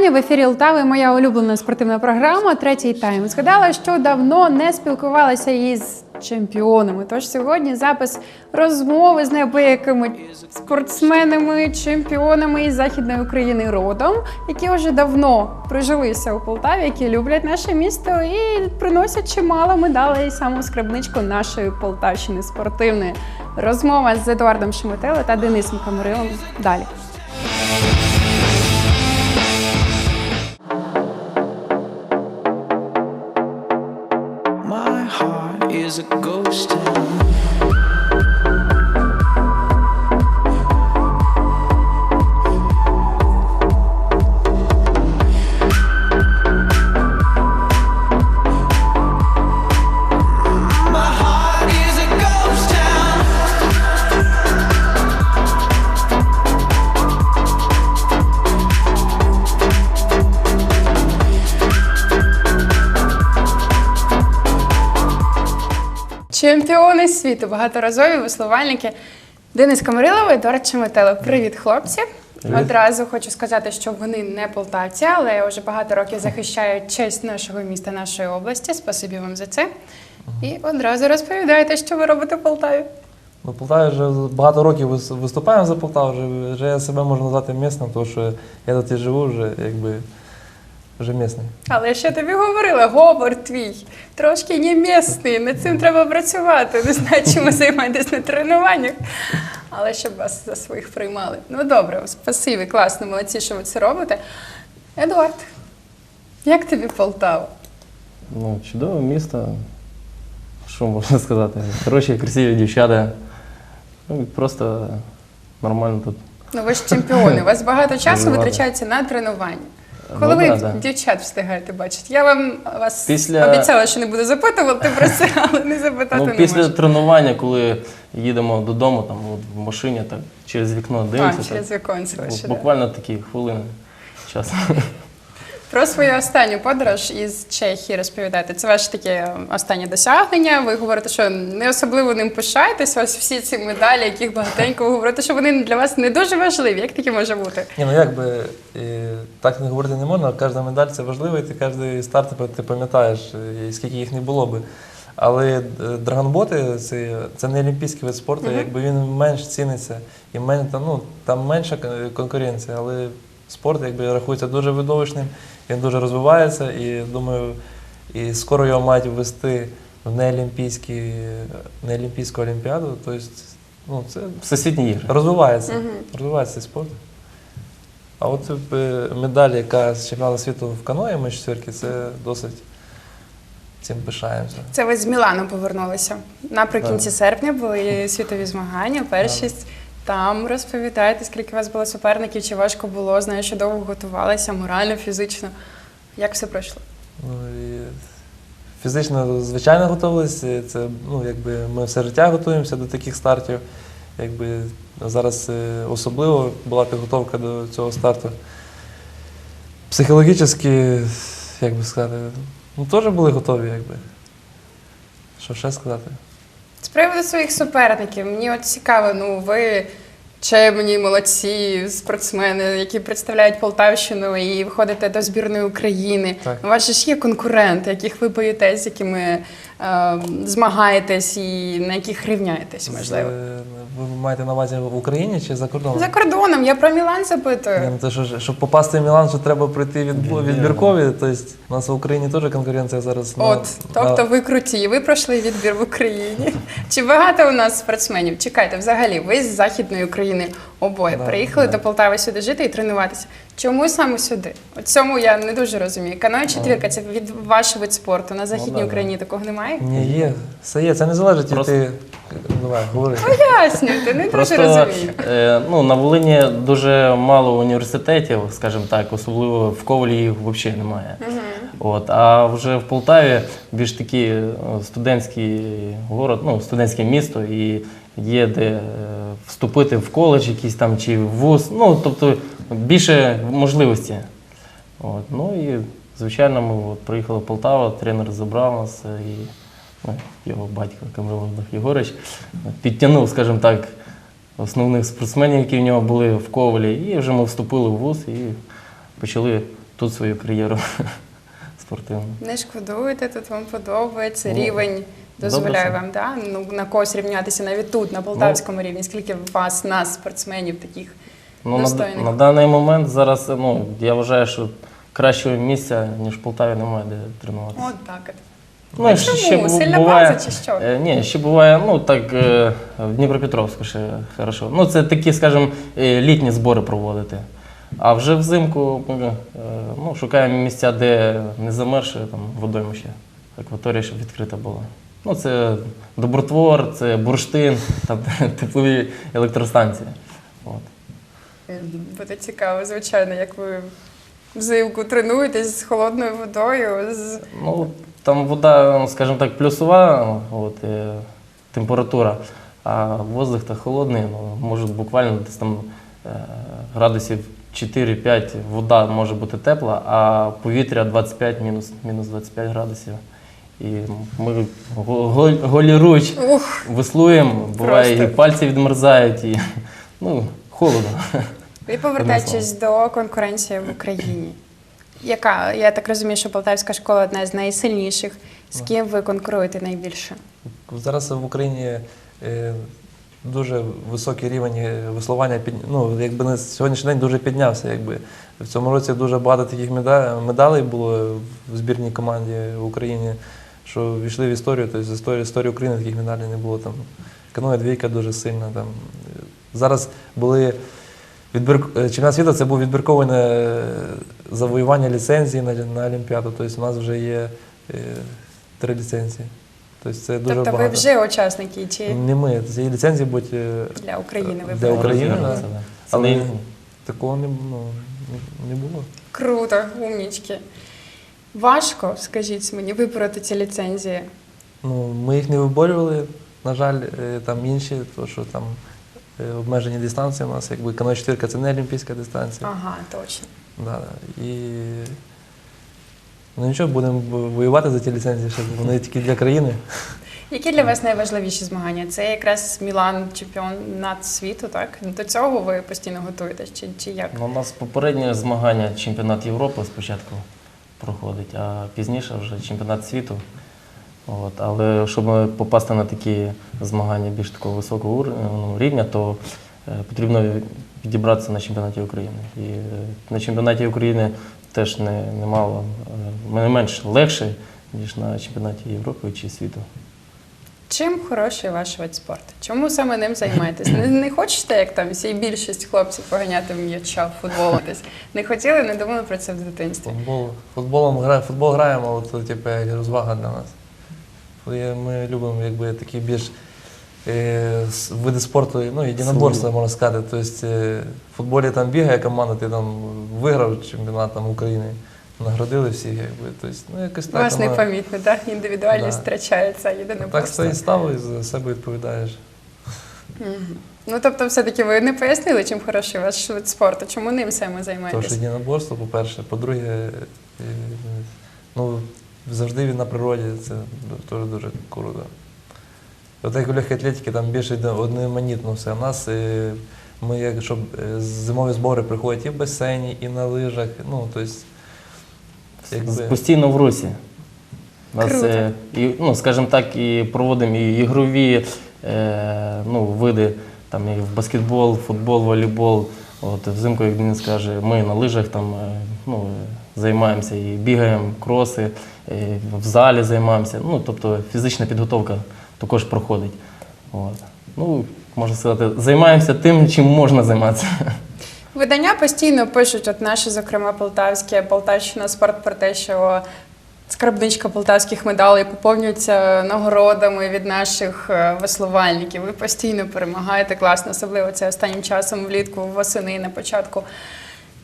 вітання в ефірі Лтави. Моя улюблена спортивна програма Третій тайм. Згадала, що давно не спілкувалася із чемпіонами. Тож сьогодні запис розмови з неабиякими спортсменами, чемпіонами із західної України родом, які вже давно прижилися у Полтаві, які люблять наше місто і приносять чимало медалей саме у скарбничку нашої Полтавщини спортивної. Розмова з Едуардом Шеметело та Денисом Камарилом. Далі. Heart is a ghost town. Чемпіони світу, багаторазові веслувальники. Денис Камарилов, Едуард Чеметело. Привіт, хлопці. Одразу хочу сказати, що вони не полтавці, але вже багато років захищають честь нашого міста, нашої області. Спасибі вам за це. І одразу розповідайте, що ви робите в Полтаві. Ну, Полтаві вже багато років виступаємо за Полтаву, вже, вже я себе можу назвати місним, тому що я тут і живу вже якби вже місний. Але я ще тобі говорила, говор твій трошки не місний, над цим треба працювати. Не знаю, чим ви займаєтесь на тренуваннях, але щоб вас за своїх приймали. Ну добре, спасибі, класно, молодці, що ви це робите. Едуард, як тобі Полтава? Ну, чудове місто. Що можна сказати? Хороші, красиві дівчата. Ну, просто нормально тут. Ну ви ж чемпіони, у вас багато часу витрачається на тренування. Коли Ну, ви дівчат встигаєте бачити? Я вам вас Після- обіцяла, що не буду запитувати про це, але не запитати Ну, не після можу. тренування, коли їдемо додому, там от, в машині, так через вікно дивимося. А, через віконце буквально такі хвилини часу. Про свою останню подорож із Чехії розповідайте. Це ваше таке останнє досягнення. Ви говорите, що не особливо ним пишаєтесь. Ось всі ці медалі, яких багатенько. Ви говорите, що вони для вас не дуже важливі. Як таке може бути? Ні, ну як би так не говорити не можна, кожна медаль це важливо, і ти кожен старт ти- ти пам'ятаєш, скільки їх не було би. Але е, драгонботи це, це не олімпійський вид спорту, якби він менш ціниться і мен, ну, там менша конкуренція, але спорт якби рахується дуже видовищним, він дуже розвивається і думаю, і скоро його мають ввести в неолімпійські, неолімпійську олімпіаду. Тобто, ну, це Всесвітні ігри. Розвивається. Розвивається цей спорт. А от е, медаль, яка з чемпіонату світу в каної ми четвірки, це досить цим пишаємося. Це ви з Мілану повернулися. Наприкінці Так. серпня були світові змагання, першість. Там розповідайте, скільки у вас було суперників, чи важко було, знаю, що довго готувалися, морально, фізично. Як все пройшло? Ну, і фізично, звичайно, готувалися. Це, ну, якби ми все життя готуємося до таких стартів. Якби зараз е, особливо була підготовка до цього старту. Психологічно, як би сказати, ну, теж були готові, якби. Що ще сказати? Приводу своїх суперників, мені от цікаво, ну ви чемні, молодці, спортсмени, які представляють Полтавщину і виходите до збірної України. Так. У вас же ж є конкуренти, яких ви боїтесь, з якими змагаєтесь і на яких рівняєтесь, можливо. Ви маєте на увазі в Україні чи за кордоном? За кордоном, я про Мілан Ні, запитую. ну, то, що, щоб попасти в Мілан, що треба пройти від, відбіркові. Тобто у нас в Україні теж конкуренція зараз. на- От, тобто на- ви круті, ви пройшли відбір в Україні. Чи багато у нас спортсменів? Чекайте, взагалі, ви з Західної України обоє Да, приїхали да. до Полтави сюди жити і тренуватися. Чому саме сюди? От цьому я не дуже розумію. Каною четвірка це від ваш вид спорту. На Західній да, да. Україні такого немає? Ні, є. Все є. Це не залежить від ти. Давай, говори. Пояснюйте, не дуже Просто розумію. е, ну, на Волині дуже мало університетів, скажімо так, особливо в Ковалі їх взагалі немає. От, а вже в Полтаві більш такий е, студентський город, ну, студентське місто, і є де е, вступити в коледж якийсь там чи в вуз. Ну, тобто більше можливості. От, ну і звичайно, ми от, приїхали в Полтаву, тренер забрав нас е, і ну, його батько Камилов Єгорич підтягнув, скажімо так, основних спортсменів, які в нього були в Ковалі, і вже ми вступили в ВУЗ і почали тут свою кар'єру спортивну. Не шкодуєте, тут вам подобається, Ну, рівень дозволяє вам, да? ну, на когось рівнятися навіть тут, на полтавському рівні. Скільки у вас, нас, спортсменів таких Ну, на, достойних? на даний момент зараз ну, я вважаю, що кращого місця, ніж в Полтаві, немає де тренуватися. От так. Ну, А ще- ще чому? бу- Сильна буває, база чи що? Е, ні, ще буває, ну так, е, в Дніпропетровську ще хорошо. Ну, це такі, скажімо, е, літні збори проводити. А вже взимку е, ну, шукаємо місця, де не замерше там, водоймище, акваторія, щоб відкрита була. Ну, це добротвор, це бурштин, там теплові електростанції. От. Буде цікаво, звичайно, як ви взимку тренуєтесь з холодною водою. З... Ну, там вода, скажімо так, плюсова от, е, температура, а воздух то холодний, ну, може буквально десь там е, градусів 4-5 вода може бути тепла, а повітря 25, мінус, мінус 25 градусів. І ми го- го- голіруч веслуємо, буває Просто. і пальці відмерзають, і ну, холодно. і повертаючись до конкуренції в Україні. Яка, я так розумію, що Полтавська школа одна з найсильніших. З ким ви конкуруєте найбільше? Зараз в Україні е, дуже високий рівень е, веслування під, ну, якби на сьогоднішній день дуже піднявся. Якби. В цьому році дуже багато таких меда- медалей було в збірній команді в Україні, що війшли в історію. Тобто з історії, історії України таких медалей не було. Там. Каноє двійка дуже сильна. Там. Зараз були відбір... е, чемпіонат світу це був відбірковане е, завоювання ліцензії на, на Олімпіаду. Тобто у нас вже є е, три ліцензії. Тобто це дуже тобто багато. ви вже учасники чи Не ми, це є ліцензії будь е, для України ви Для? України, да. да. але такого не, ну, не було. Круто, умнічки. Важко, скажіть мені, вибороти ці ліцензії. Ну, ми їх не виборювали, на жаль, е, там інші, тому що там е, обмежені дистанції у нас, якби каноє четвірка це не олімпійська дистанція. Ага, точно. Да, да. І ну нічого, будемо воювати за ті ліцензії, щоб вони тільки для країни. Які для вас найважливіші змагання? Це якраз Мілан, чемпіонат світу, так? До цього ви постійно готуєтесь, чи, чи як? Ну, у нас попереднє змагання чемпіонат Європи спочатку проходить, а пізніше вже чемпіонат світу. От. Але щоб попасти на такі змагання більш такого високого ур- ну, рівня, то е, потрібно підібратися на чемпіонаті України. І е, на чемпіонаті України теж не, немало, е, не менш легше, ніж на чемпіонаті Європи чи світу. Чим хороший ваш вид спорту? Чому саме ним займаєтесь? Не, не хочете, як там всі більшість хлопців поганяти м'яча, футболом десь? Не хотіли, не думали про це в дитинстві. Футбол, футболом гра, футбол граємо, але це типу, розвага для нас. Ми любимо якби, такі більш е, види спорту, ну, єдиноборства, можна сказати. Тобто, е, в футболі там бігає команда, ти там виграв чемпіонат там, України, наградили всіх, якби. Тобто, ну, якось так. вас воно- непомітно, так? Індивідуальність Да. втрачається, єдине так просто. стоїть став і за себе відповідаєш. Ну тобто, все-таки ви не пояснили, чим хороший ваш вид спорту, чому ним саме Тому займаєтесь? що єдиноборство, по-перше, по-друге, ну, завжди він на природі, це теж дуже круто. От як у легкій атлетики там більше йде одноманітно все. У нас е, ми, як щоб е, зимові збори приходять і в басейні, і на лижах. Ну, тобто, якби, Постійно в русі. У Нас, Круто. е, і, ну, скажімо так, і проводимо і ігрові е, ну, види, там і в баскетбол, футбол, волейбол. От, взимку, як він скаже, ми на лижах там, е, ну, займаємося і бігаємо, кроси, е, в залі займаємося. Ну, тобто фізична підготовка також проходить. От. Ну, можна сказати, займаємося тим, чим можна займатися. Видання постійно пишуть, от наші, зокрема, полтавське, Полтавщина спорт про те, що скарбничка полтавських медалей поповнюється нагородами від наших е, веслувальників. Ви постійно перемагаєте класно, особливо це останнім часом влітку, восени на початку.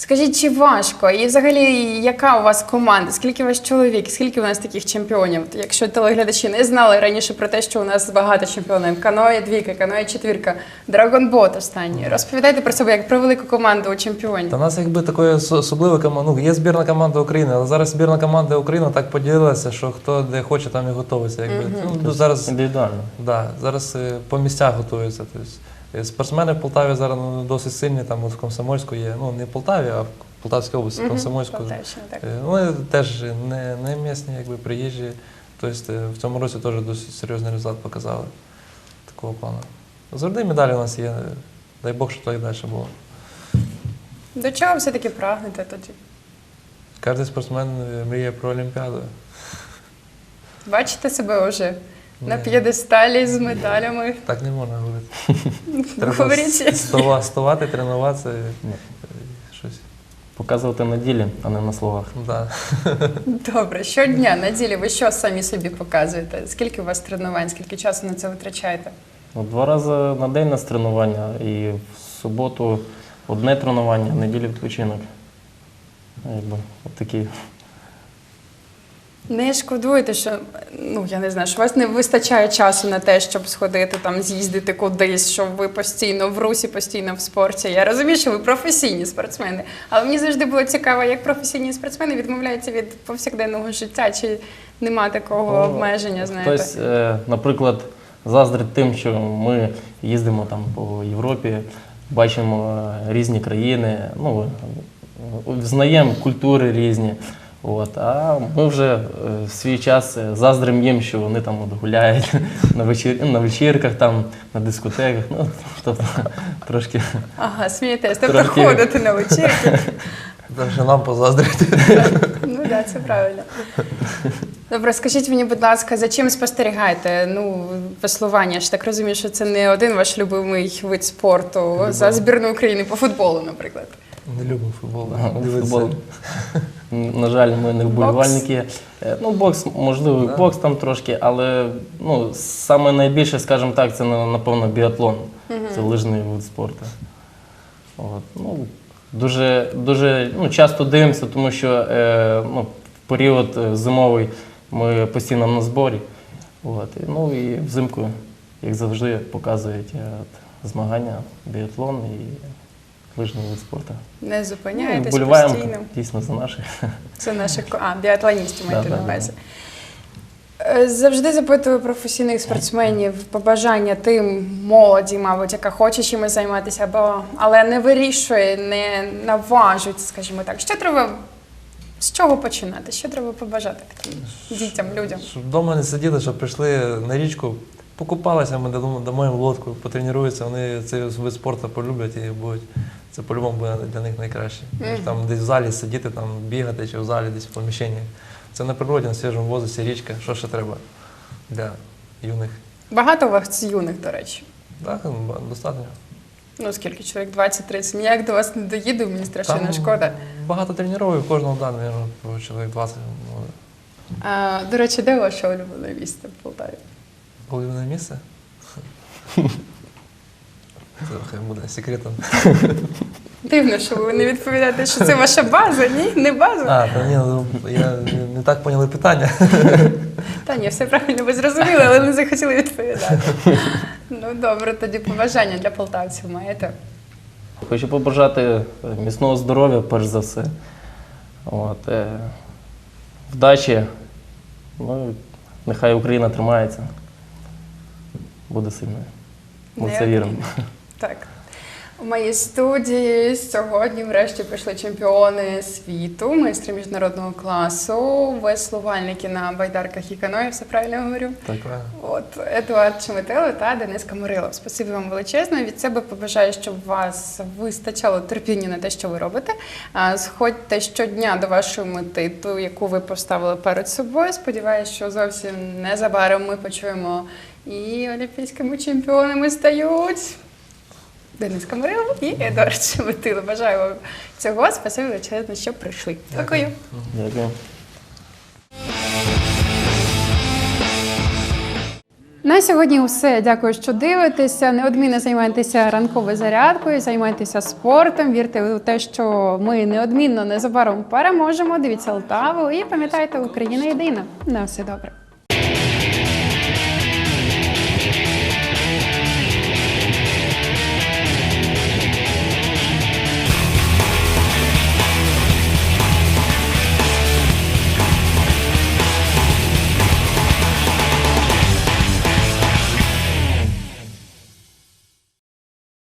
Скажіть, чи важко? І взагалі, яка у вас команда? Скільки у вас чоловік? Скільки у нас таких чемпіонів? Якщо телеглядачі не знали раніше про те, що у нас багато чемпіонів, каноє двійка, каноє четвірка, драгонбот останній. Розповідайте про себе як про велику команду у чемпіонів. Та в нас якби такої ос- особливої команди. Ну, є збірна команда України, але зараз збірна команда України так поділилася, що хто де хоче, там і готується. Якби. Ну, зараз Індивідуально. Да, зараз е, по місцях готуються. Тобто, спортсмени в Полтаві зараз ну, досить сильні, там от в Комсомольську є. Ну, не в Полтаві, а в Полтавській області, Мгм, Комсомольську. Е, Вони теж не, не місні, якби приїжджі. Тобто е, в цьому році теж досить серйозний результат показали такого плану. Завжди медалі у нас є. Дай Бог, щоб так і далі було. До чого все-таки прагнете тоді? Кожен спортсмен е, мріє про Олімпіаду. Бачите себе вже на п'єдесталі з медалями? Так не можна говорити. Говоріть. стова, ставати, тренуватися. Щось. Показувати на ділі, а не на словах. Да. Добре, щодня на ділі ви що самі собі показуєте? Скільки у вас тренувань, скільки часу на це витрачаєте? Ну, Два рази на день нас тренування, і в суботу одне тренування, в неділю відпочинок. Якби, от такі. Не шкодуєте, що ну я не знаю, що у вас не вистачає часу на те, щоб сходити там, з'їздити кудись, що ви постійно в русі, постійно в спорті. Я розумію, що ви професійні спортсмени, але мені завжди було цікаво, як професійні спортсмени відмовляються від повсякденного життя, чи нема такого Ну, обмеження, знаєте? Хтось, е, наприклад, заздрить тим, що ми їздимо там по Європі, бачимо е, різні країни, ну, е, культури різні. От, а ми вже е, в свій час е, заздримо їм, що вони там от гуляють на, вечір, на вечірках, там, на дискотеках. Ну, тобто, трошки Ага, смієтесь, тобто Трошки- ходите на вечірки. Так що нам позаздрити. Ну так, да, це правильно. Добре, скажіть мені, будь ласка, за чим спостерігаєте? Ну, веслування. Я ж так розумію, що це не один ваш любимий вид спорту за збірну України по футболу, наприклад. Не любимо футбол. Ага, футбол. На жаль, ми не вболівальники. Е, Ну, бокс, можливо, Да. бокс там трошки, але ну, саме найбільше, скажімо так, це напевно біатлон. Це лижний вид спорту. От, ну, дуже, дуже ну, часто дивимося, тому що е, ну, в період е, зимовий ми постійно на зборі. От, і, ну і взимку, як завжди, показують е, от, змагання, біатлон і лижний вид спорту. Не Ну, зупиняєтесь вболіваємо постійно. дійсно за наших. Це наших а, біатлоністів маєте Да, на увазі. Е, Завжди запитую професійних спортсменів побажання тим молоді, мабуть, яка хоче чимось займатися, або але не вирішує, не наважується, скажімо так. Що треба з чого починати? Що треба побажати таким дітям, людям? Щоб вдома не сиділи, щоб прийшли на річку, покупалися, ми дамо їм лодку, потренуються, вони цей вид спорту полюблять і будуть. Це по-любому буде для них найкраще. Ніж там десь в залі сидіти, там бігати чи в залі десь в поміщенні. Це на природі, на свіжому воздусі, річка. Що ще треба для юних? Багато у вас юних, до речі. Так, достатньо. Ну скільки чоловік 20-30. Ніяк до вас не доїду, мені страшенно Там шкода. Багато тренувань, кожного да, мабуть, чоловік 20. ну, А, до речі, де ваше улюблене місце в Полтаві? Улюблене місце? Це хай буде секретом. Дивно, що ви не відповідаєте, що це ваша база, ні? Не база. А, та ні, ну, я не, не так поняли питання. Та ні, все правильно, ви зрозуміли, але не захотіли відповідати. Ну добре, тоді побажання для полтавців маєте. Хочу побажати е, міцного здоров'я, перш за все. От, е, вдачі. Ну, нехай Україна тримається. Буде сильною. Ми в це віримо. Так. У моїй студії сьогодні, врешті, прийшли чемпіони світу, майстри міжнародного класу, веслувальники на байдарках і каної, все правильно говорю. Так, правильно. От Едуард Чеметило та Денис Камарилов. Спасибі вам величезно. Від себе побажаю, щоб у вас вистачало терпіння на те, що ви робите. Сходьте щодня до вашої мети, ту, яку ви поставили перед собою. Сподіваюся, що зовсім незабаром ми почуємо і олімпійськими чемпіонами стають. Денис Камарилов і Едуард Чеметило. Бажаю вам цього. Спасибі величезно, що прийшли. Дякую. Дякую. На сьогодні все. Дякую, що дивитеся. Неодмінно займайтеся ранковою зарядкою, займайтеся спортом. Вірте у те, що ми неодмінно незабаром переможемо. Дивіться Лтаву і пам'ятайте, Україна єдина. На все добре.